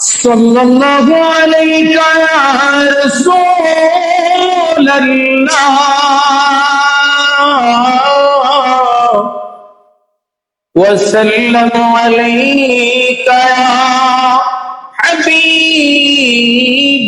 صلى الله عليك يا رسول الله وسلم عليك يا حبيب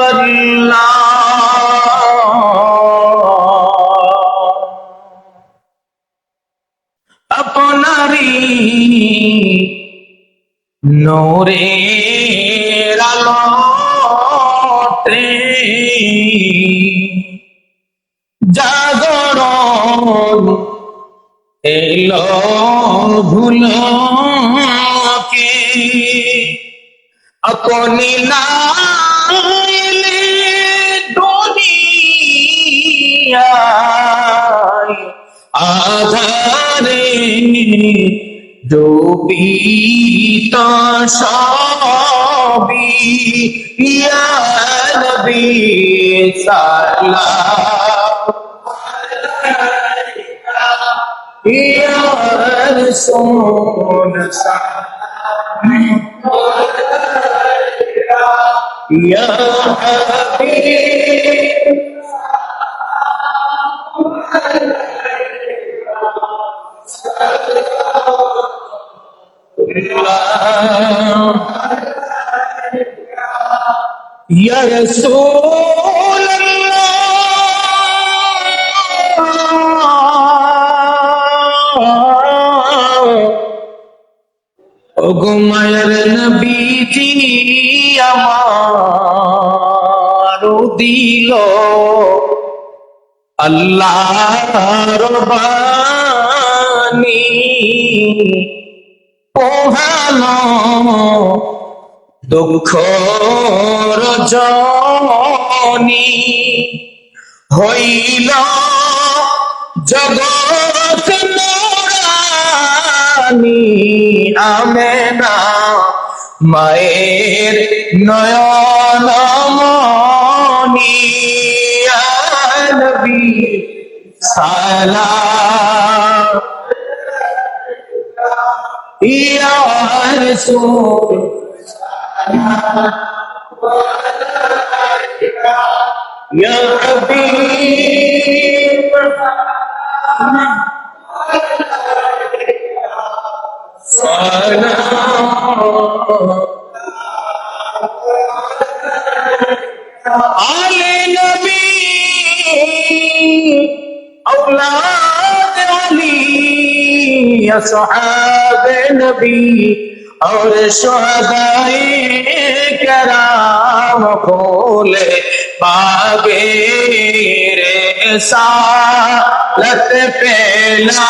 الله আপনারই নোরের জাগরণ এলো ভুলকে আপনি না এলে দুনিয়ায় আধারে ডুবিত সবই ইয়া নবী সালাম ইয়া রাসূল ইয়া হাবিব। يا رسول الله ওগমায়ের নবীজি আমার দিল আল্লাহর বাণী পোহানো দুঃখ রজনী হইল জগৎ মোরানি আমেনা মায়ের নয়ন মনি নবী يا رسول يا حبيب صلاة آل نبی اولاد علی اصحاب نبی اور شہدائی کرام کھولے باغیر سالت پہلا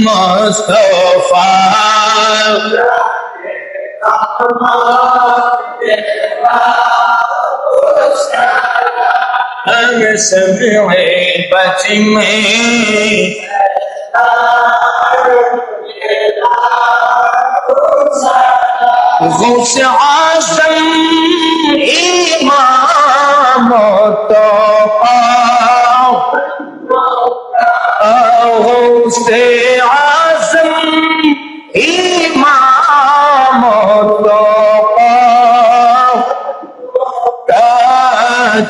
مصطفیٰ أم سمعي بتمي غوث عظم إمام طه غوث عظم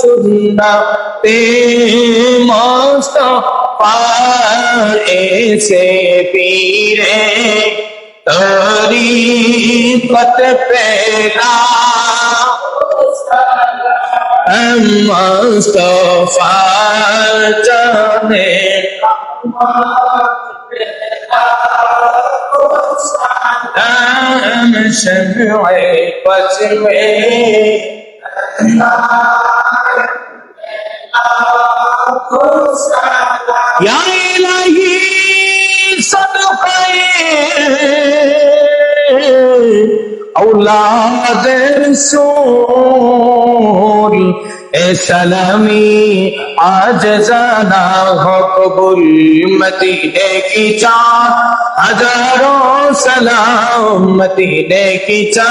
সুন্নতে মোস্তফা এসে পীরে। তরিকত পেরা মোস্তফা জানে। नाम शमे पच में औलाद रसूल ए सलामी आज जाना हो कबूल मदीने की चार हजारों सलाम मदीने की चा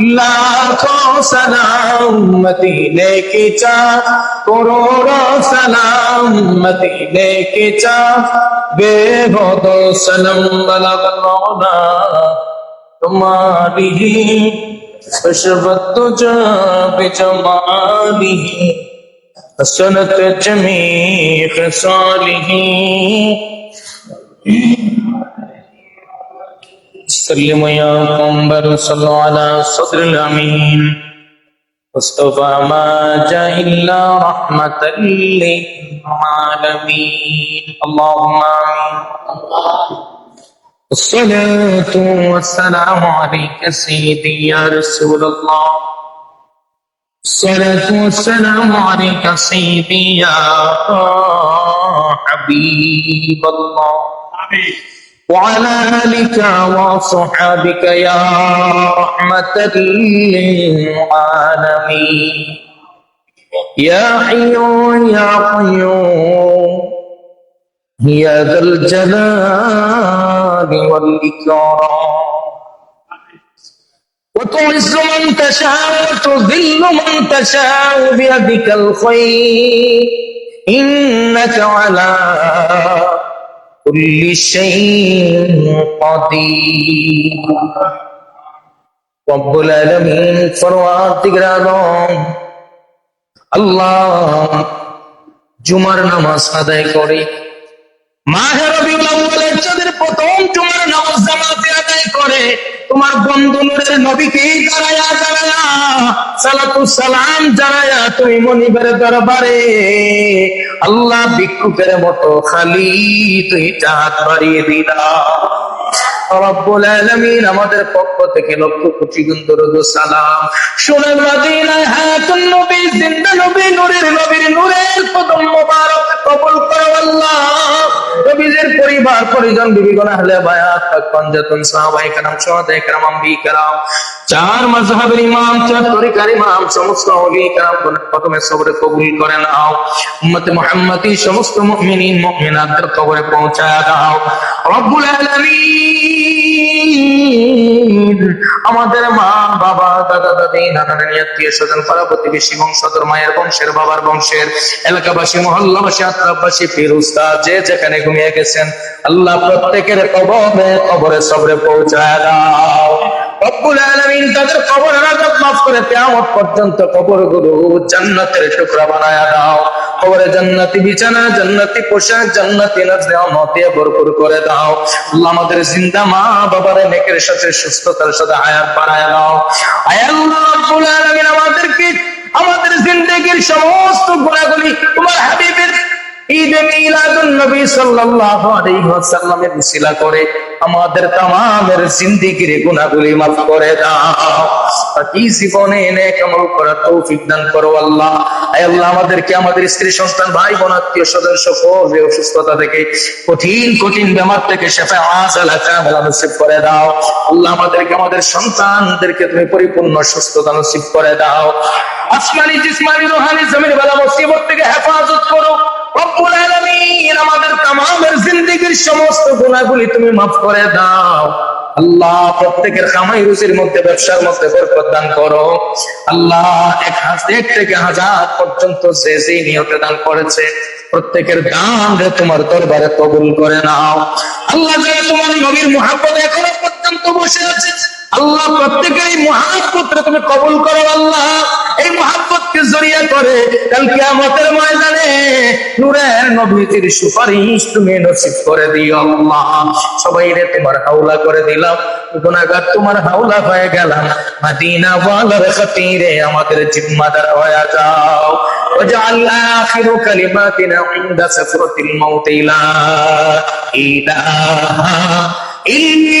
लाखों सलाम मदीने की चा करोड़ों सलाम मदीने की चा बेहदो सलम मौला तुम्हारी खुशबत जमाली हसनत जमी खसाली سلم يا قنبر صلوا على صدر الأمين. مصطفى ما جاء إلا رحمة للعالمين. اللهم آمين. الصلاة والسلام عليك سيدي يا رسول الله. الصلاة والسلام عليك سيدي يا حبيب الله. وعلى آلك وصحابك يا رحمة للعالمين. يا حي يا قيوم يا ذا الجلال والإكرام. وتعز من تشاء وتذل من تشاء بيدك الخير. إنك على كل شيء قدير رب العالمين ফরওয়ার্দিগার আলম আল্লাহ জুমার নামাজ আদায় করে মাহে রবিউল আউয়ালের চাঁদের প্রথম জুমার নামাজ জামাতে করে, তোমার বন্ধু নূরের দাঁড়ায়া দাঁড়ায়া, সালাতু সালাম তুমি মনিবের দরবারে। আল্লাহ ভিক্ষুকের মতো খালি তুই চাঁদ বাড়িয়ে দিলা। আমাদের পক্ষ থেকে লক্ষ কোটি সালাম। সোনার নবী নূরের নবীর নূরের নবীদের পরিবার পরিজন বিবিগণ আহলে বায়াত পাক পাঞ্জাতুন সাহাবায়ে کرام সুহাদায়ে کرام আম্বি کرام চার মাযহাবের ইমাম চার তরিকার ইমাম সমস্ত ওলি کرام প্রথমে সবরে কবুল করে নাও উম্মতে মুহাম্মাদি সমস্ত মুমিনিন মুমিনাতদের কবরে পৌঁছায় দাও রব্বুল আলামিন। আমাদের মা, বাবা, দাদা, দাদি নানা নানি আত্মীয় স্বজন, পাড়া প্রতিবেশী, বংশধর, মায়ের, বংশের, বাবার বংশের, এলাকাবাসী, মহল্লাবাসী আত্রাবাসী পীর, উস্তাদ, যে যেখানে ঘুমিয়ে গেছেন, আল্লাহ প্রত্যেকের কবরে কবরে সবরে পৌঁছায় দাও। রব্বুল আলামিন তাদের কবর মাফ করে কিয়ামত পর্যন্ত কবরগুলো জান্নাতের টুকরা বানায়া দাও। কবরে জান্নাতি বিছানা, জান্নাতি পোশাক, জান্নাতি নতে ভরপুর করে দাও। আল্লাহ আমাদের জিন্দা মা বাবার নেকের সাথে সুস্থতার সাথে হায়াত বাড়ায় দাও। আয় আল্লাহ রব্বুল আলামিন আমাদেরকে, আমাদের জিন্দেগির সমস্ত গুণাগুলি তোমার হাবিবের ঈদে মিলাদুন নবী সাল্লাল্লাহু আলাইহি ওয়াসাল্লামের উসিলা করে, আমাদের তামামের জিন্দেগির গুনাহগুলি maaf করে দাও। বাকি জীবনে নেক আমল করার তৌফিক দান করো আল্লাহ। আয় আল্লাহ, আমাদেরকে আমাদের স্ত্রী, সন্তান, ভাই, বোন, আত্মীয় স্বজন সকল অসুস্থতা থেকে, কঠিন কঠিন বেমার থেকে শেফা আসালা কামেলা নসিব করে দাও। আল্লাহ, আমাদেরকে, আমাদের সন্তানদেরকে তুমি পরিপূর্ণ সুস্থতা নসিব করে দাও। আসমানি, জিসমানি, রোহানি জমির বেলা মুসিবত থেকে হেফাজত করো। আমাদের তামামের জিন্দেগির সমস্ত গুনাহগুলি তুমি মাফ করে দাও। আল্লাহ প্রত্যেকের কামাই রুচির মধ্যে, ব্যবসার মধ্যে বরকত দান করো। আল্লাহ এক এক থেকে হাজার পর্যন্ত যে যে নিয়তে দান করেছে, প্রত্যেকের দান রে তোমার দরবারে কবুল করে নাও। আল্লাহ তোমার নবীর মহাব্বত এখনও পর্যন্ত বসে আছে। আল্লাহ প্রত্যেকের এই মহাব্বতরে তুমি কবুল করো আল্লাহ এই মহাব্বতকে জড়িয়ে করে কাল কিয়ামতের ময়দানে নূরের নবীজির সুপারিশ তুমি নসিব করে দিও আল্লাহ সবাই রে তোমার হাওলা করে দিলাম গুনাহগার তোমার হাওলা হয়ে গেলাম মদিনা ওয়ালার খাতিরে আমাদের জিম্মাদার হয়ে যাও واجعل آخر كلماتنا عند سفرة الموت لا إله إلا